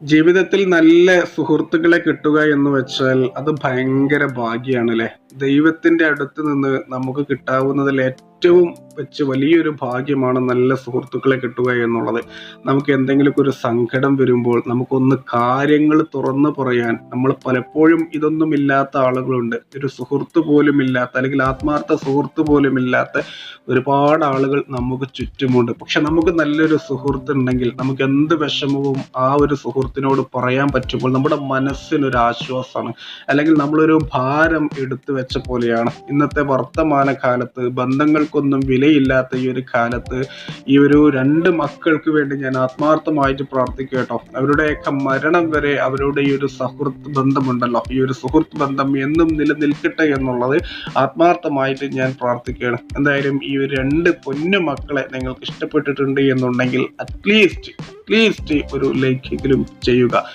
ജീവിതത്തിൽ നല്ല സുഹൃത്തുക്കളെ കിട്ടുക എന്ന് വെച്ചാൽ അത് ഭയങ്കര ഭാഗ്യാണ് അല്ലെ ദൈവത്തിന്റെ അടുത്ത് നിന്ന് നമുക്ക് കിട്ടാവുന്നതിൽ ഏറ്റവും വെച്ച് വലിയൊരു ഭാഗ്യമാണ് നല്ല സുഹൃത്തുക്കളെ കിട്ടുക എന്നുള്ളത്. നമുക്ക് എന്തെങ്കിലുമൊക്കെ ഒരു സങ്കടം വരുമ്പോൾ നമുക്കൊന്ന് കാര്യങ്ങൾ തുറന്നു പറയാൻ നമ്മൾ പലപ്പോഴും ഇതൊന്നും ഇല്ലാത്ത ആളുകളുണ്ട്. ഒരു സുഹൃത്ത് പോലും ഇല്ലാത്ത അല്ലെങ്കിൽ ആത്മാർത്ഥ സുഹൃത്ത് പോലും ഇല്ലാത്ത ഒരുപാട് ആളുകൾ നമുക്ക് ചുറ്റുമുണ്ട്. പക്ഷെ നമുക്ക് നല്ലൊരു സുഹൃത്ത് ഉണ്ടെങ്കിൽ നമുക്ക് എന്ത് വിഷമവും ആ ഒരു സുഹൃത്തിനോട് പറയാൻ പറ്റുമ്പോൾ നമ്മുടെ മനസ്സിനൊരു ആശ്വാസമാണ് അല്ലെങ്കിൽ നമ്മളൊരു ഭാരം എടുത്തു വെച്ച പോലെയാണ്. ഇന്നത്തെ വർത്തമാന കാലത്ത് ബന്ധങ്ങൾക്കൊന്നും വിലയില്ലാത്ത ഈ ഒരു കാലത്ത് ഈ ഒരു രണ്ട് മക്കൾക്ക് വേണ്ടി ഞാൻ ആത്മാർത്ഥമായിട്ട് പ്രാർത്ഥിക്കട്ടോ കേട്ടോ. അവരുടെയൊക്കെ മരണം വരെ അവരുടെ ഈ ഒരു സുഹൃത്ത് ബന്ധമുണ്ടല്ലോ. ഈ ഒരു സുഹൃത്ത് ബന്ധം എന്നും നിലനിൽക്കട്ടെ എന്നുള്ളത് ആത്മാർത്ഥമായിട്ട് ഞാൻ പ്രാർത്ഥിക്കുകയാണ്. എന്തായാലും ഈ ഒരു രണ്ട് പൊന്നു മക്കളെ നിങ്ങൾക്ക് ഇഷ്ടപ്പെട്ടിട്ടുണ്ട് എന്നുണ്ടെങ്കിൽ അറ്റ്ലീസ്റ്റ് അറ്റ്ലീസ്റ്റ് ഒരു ലൈക്കെങ്കിലും ചെയ്യുക.